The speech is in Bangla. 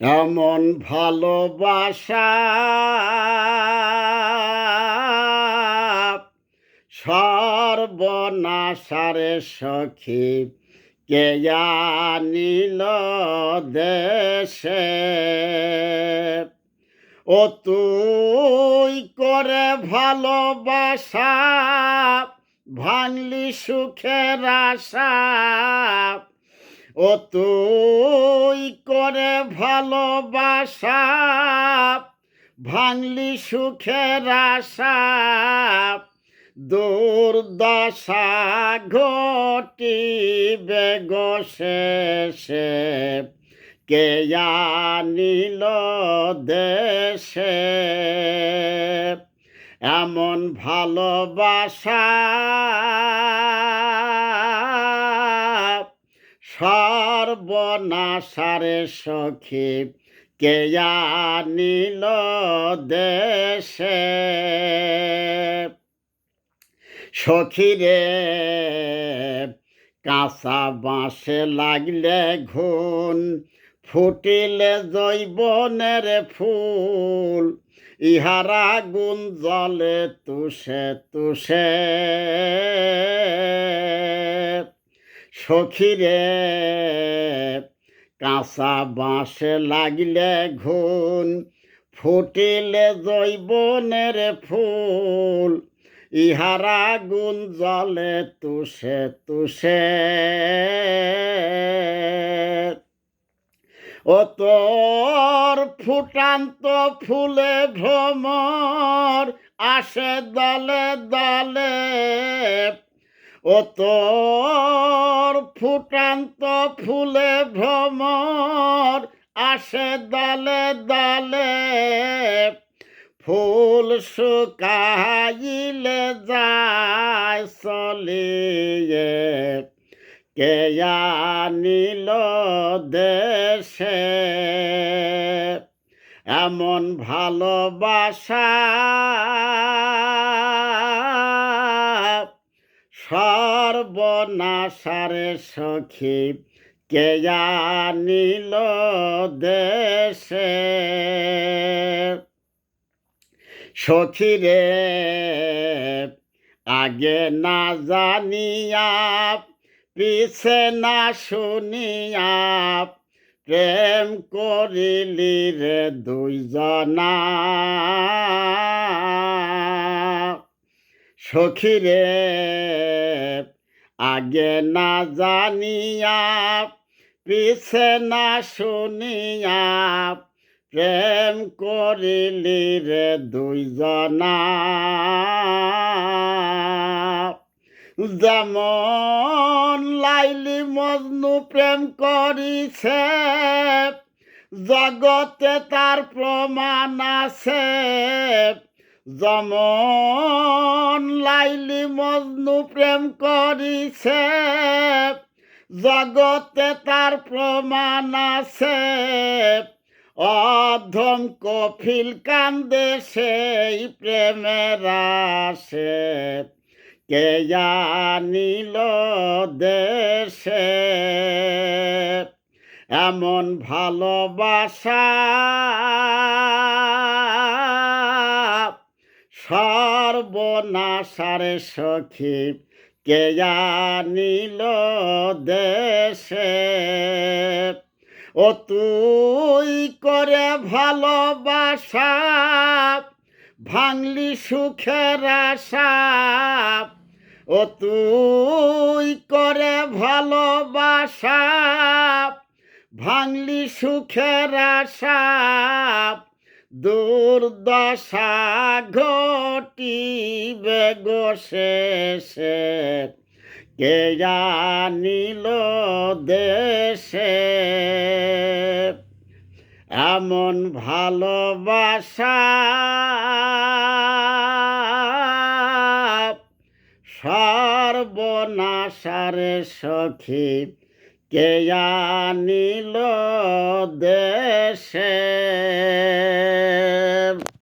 এমন ভালোবাসা সর্বনাশারে সখী কে নিল দেশে? ও তুই করে ভালোবাসা ভাঙলি সুখের আশা ও তুই করে ভালোবাসা, ভাঙলি সুখের আশা, দুর্দশা ঘটিবে গো শেষে। কে নিল দেশে? এমন ভালোবাসা সর্বনাশারে সখী কে নিল দেশে। সখীরে, কাঁচা বাঁশে লাগলে ঘুন ফুটিলে জৈবনের ফুল, ইহারা গুণ জলে তুষে তুষে। সখীরে, কাঁচা বাঁশে লাগিলে ঘুন ফুটিলে জৈবনের ফুল, ইহারা গুণ জলে তুষে তুষে। ও তোর ফুটান্ত ফুলে ভ্রমর, আসে দলে দলে ও তোর ফুটান্ত ফুলে ভ্রমর আসে দলে দলে, ফুল শুকাইলে যায় চলিয়ে। কে নিল দেশে? এমন ভালোবাসা সর্বনাশারে সখী, কে নিল দেশে? সখীরে, আগে না জানিয়া, পিছে না শুনিয়া, প্রেম করিলি রে দুইজনা। সখীরে আগে না জানিয়া, পিছে না শুনিয়া প্রেম করিলি রে দুইজনা। যেমন লাইলি মজনু প্রেম করিছে, জগতে তার প্রমাণ আছে। যেমন লাইলি মজনু প্রেম করিছে, জগতে তার প্রমাণ আছে। অধম কফিল কান্দে সেই প্রেমের আসে, কে নিল দেশে? এমন ভালোবাসা সর্বনাশারে সখী, কে নিল দেশে? ও তুই করে ভালোবাসা, ভাঙলি সুখের আশা। ও তুই করে ভালোবাসা, ভাঙলি সুখের আশা। দুর্দশা ঘটিবে গো শেষে। কে জানিল দেশে? এমন ভালোবাসা সর্বনাশারে সখী কে নিল দেশে?